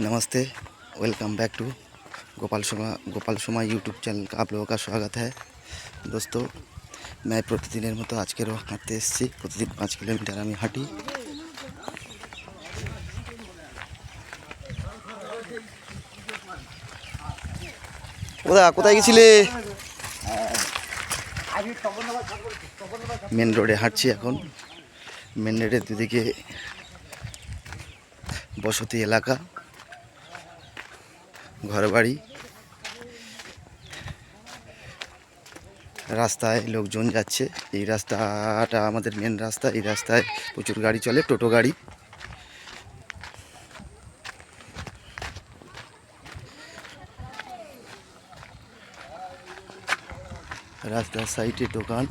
नमस्ते welcome back to Gopal Sharma Gopal Sharma YouTube channel का आप लोगों का स्वागत है दोस्तों मैं প্রতিদিনের মতো আজকেরও হাঁটতে এসেছি প্রতিদিন পাঁচ কিলোমিটার আমি হাঁটি কোথায় কোথায় গেছিলে মেন রোডে হাঁটছি এখন মেন রোডের দুদিকে বসতি এলাকা ঘরবাড়ি। রাস্তায় লোকজন যাচ্ছে। এই রাস্তাটা আমাদের মেন রাস্তা। এই রাস্তায় প্রচুর গাড়ি চলে, টোটো গাড়ি। রাস্তার সাইডে দোকান।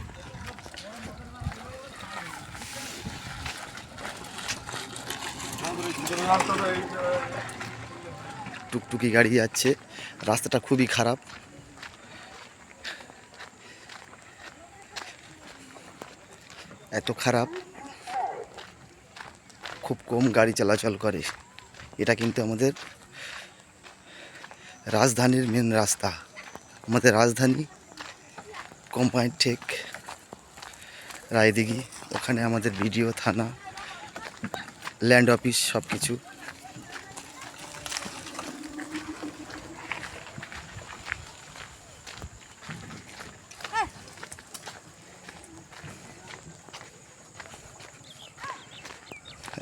টুকটুকি গাড়ি যাচ্ছে। রাস্তাটা খুবই খারাপ। এত খারাপ। খুব কম গাড়ি চলাচল করে। এটা কিন্তু আমাদের রাজধানীর মেন রাস্তা। আমাদের রাজধানী কোম্পানি ঠেক রায়দিঘি, ওখানে আমাদের বিডিও থানা ল্যান্ড অফিস সব কিছু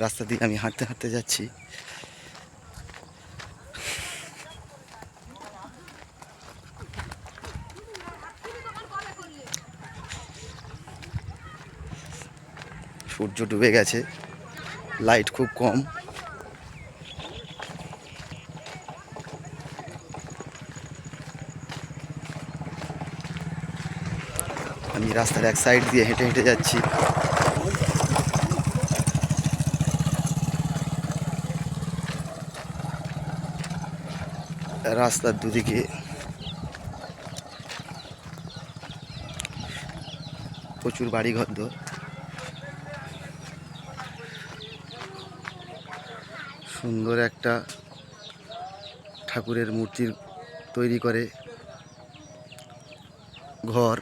রাস্তা দিয়ে আমি হাঁটতে হাঁটতে যাচ্ছি। সূর্য ডুবে গেছে, লাইট খুব কম। আমি রাস্তার এক সাইড দিয়ে হেঁটে হেঁটে যাচ্ছি। রাস্তার দুদিকে। প্রচুর বাড়িঘর দর সুন্দর একটা ঠাকুরের মূর্তির তৈরি করে ঘর।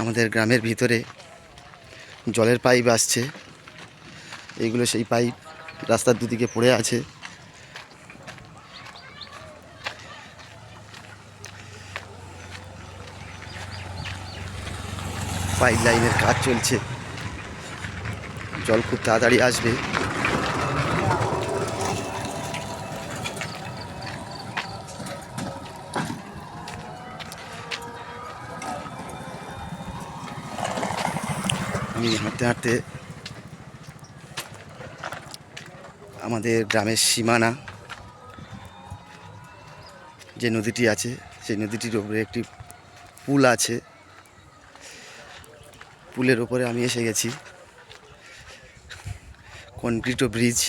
আমাদের গ্রামের ভিতরে জলের পাইপ আসছে। এইগুলো সেই পাইপ রাস্তার দুদিকে পড়ে আছে। পাইপ লাইনের কাজ চলছে। জল খুব তাড়াতাড়ি আসবে। আমি হাঁটতে হাঁটতে আমাদের গ্রামের সীমানা, যে নদীটি আছে, সেই নদীটির ওপরে একটি পুল আছে। পুলের ওপরে আমি এসে গেছি। Concrete bridge.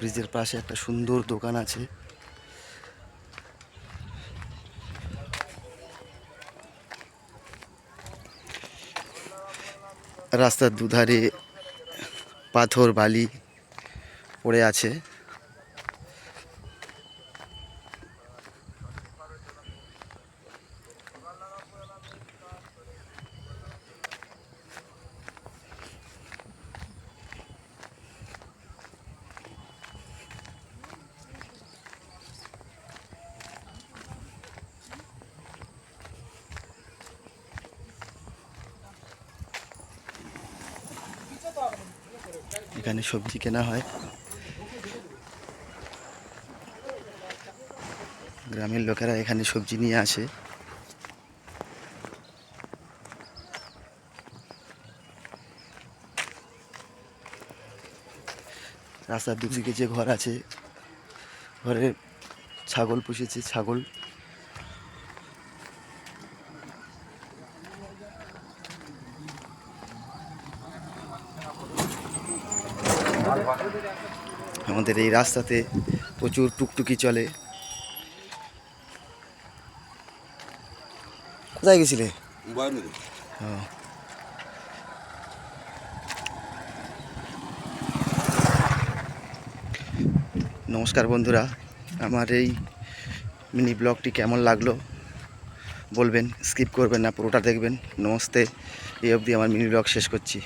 ব্রিজের পাশে একটা সুন্দর দোকান আছে। রাস্তার দুধারে পাথর বালি পড়ে আছে। এখানে সবজি কেনা হয়। গ্রামের লোকেরা এখানে সবজি নিয়ে আসে। রাস্তার দুদিকে যে ঘর আছে, ঘরে ছাগল পুষেছে, ছাগল আমাদের এই রাস্তাতে প্রচুর টুকটুকি চলে। কোথায় গেছিলে? নমস্কার বন্ধুরা আমার এই মিনি ব্লগটি কেমন লাগল বলবেন স্কিপ করবেন না পুরোটা দেখবেন। নমস্তে এই অবধি আমার মিনি ব্লগ শেষ করছি।